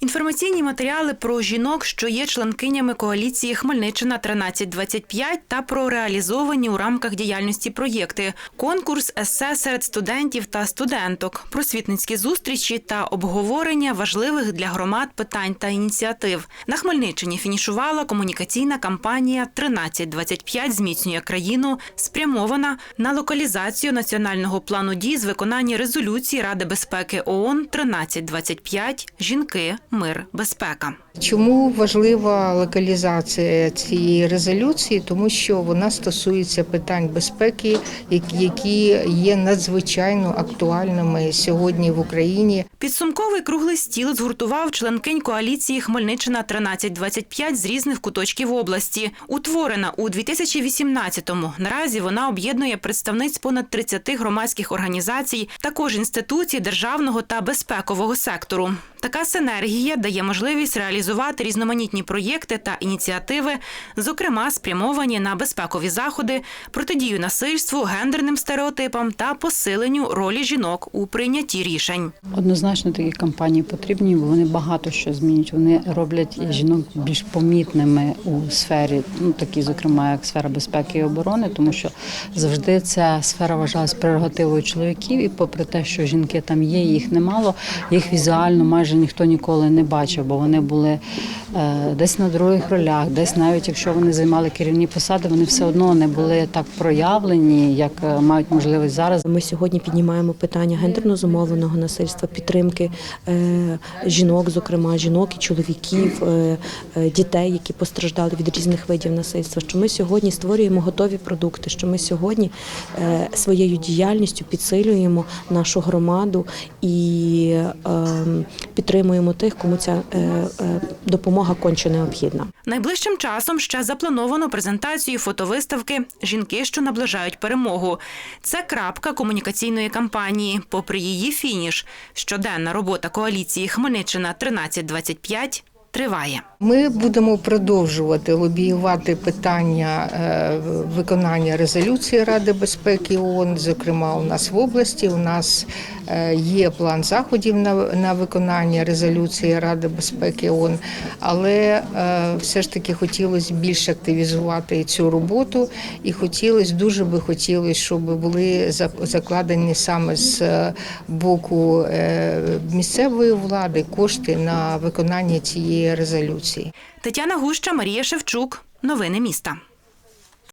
Інформаційні матеріали про жінок, що є членкинями коаліції Хмельниччина 1325 та про реалізовані у рамках діяльності проєкти, конкурс есе серед студентів та студенток, просвітницькі зустрічі та обговорення важливих для громад питань та ініціатив. На Хмельниччині фінішувала комунікаційна кампанія 1325 зміцнює країну, спрямована на локалізацію національного плану дій з виконання резолюції Ради безпеки ООН 1325 Жінки, мир, безпека. Чому важлива локалізація цієї резолюції? Тому що вона стосується питань безпеки, які- є надзвичайно актуальними сьогодні в Україні. Підсумковий круглий стіл згуртував членкинь коаліції Хмельниччина 1325 з різних куточків області. Утворена у 2018-му. Наразі вона об'єднує представниць понад 30 громадських організацій, також інституцій державного та безпекового сектору. Така синергія дає можливість реалізувати різноманітні проєкти та ініціативи, зокрема спрямовані на безпекові заходи, протидію насильству, гендерним стереотипам та посиленню ролі жінок у прийнятті рішень. Однозначно такі кампанії потрібні, бо вони багато що змінюють. Вони роблять жінок більш помітними у сфері, ну такі, зокрема, як сфера безпеки і оборони, тому що завжди ця сфера вважалась прерогативою чоловіків, і попри те, що жінки там є, їх немало, їх візуально майже ніхто ніколи не бачив, бо вони були е, десь на других ролях, десь навіть якщо вони займали керівні посади, вони все одно не були так проявлені, як е, мають можливість зараз. Ми сьогодні піднімаємо питання гендерно зумовленого насильства, підтримки е, жінок, зокрема жінок і чоловіків, дітей, які постраждали від різних видів насильства. Що ми сьогодні створюємо готові продукти, що ми сьогодні своєю діяльністю підсилюємо нашу громаду і е, підтримуємо тих, кому ця е, е, допомога конче необхідна. Найближчим часом ще заплановано презентацію фотовиставки Жінки, що наближають перемогу. Це крапка комунікаційної кампанії. Попри її фініш, щоденна робота коаліції Хмельниччина 1325 триває. Ми будемо продовжувати лобіювати питання е, виконання резолюції Ради безпеки ООН. Зокрема, у нас в області у нас е, є план заходів на, на виконання резолюції Ради безпеки ООН, але е, все ж таки хотілося більш активізувати цю роботу, і хотілося дуже би хотілося, щоб були закладені саме з боку місцевої влади кошти на виконання цієї резолюції. Тетяна Гуща, Марія Шевчук. Новини міста.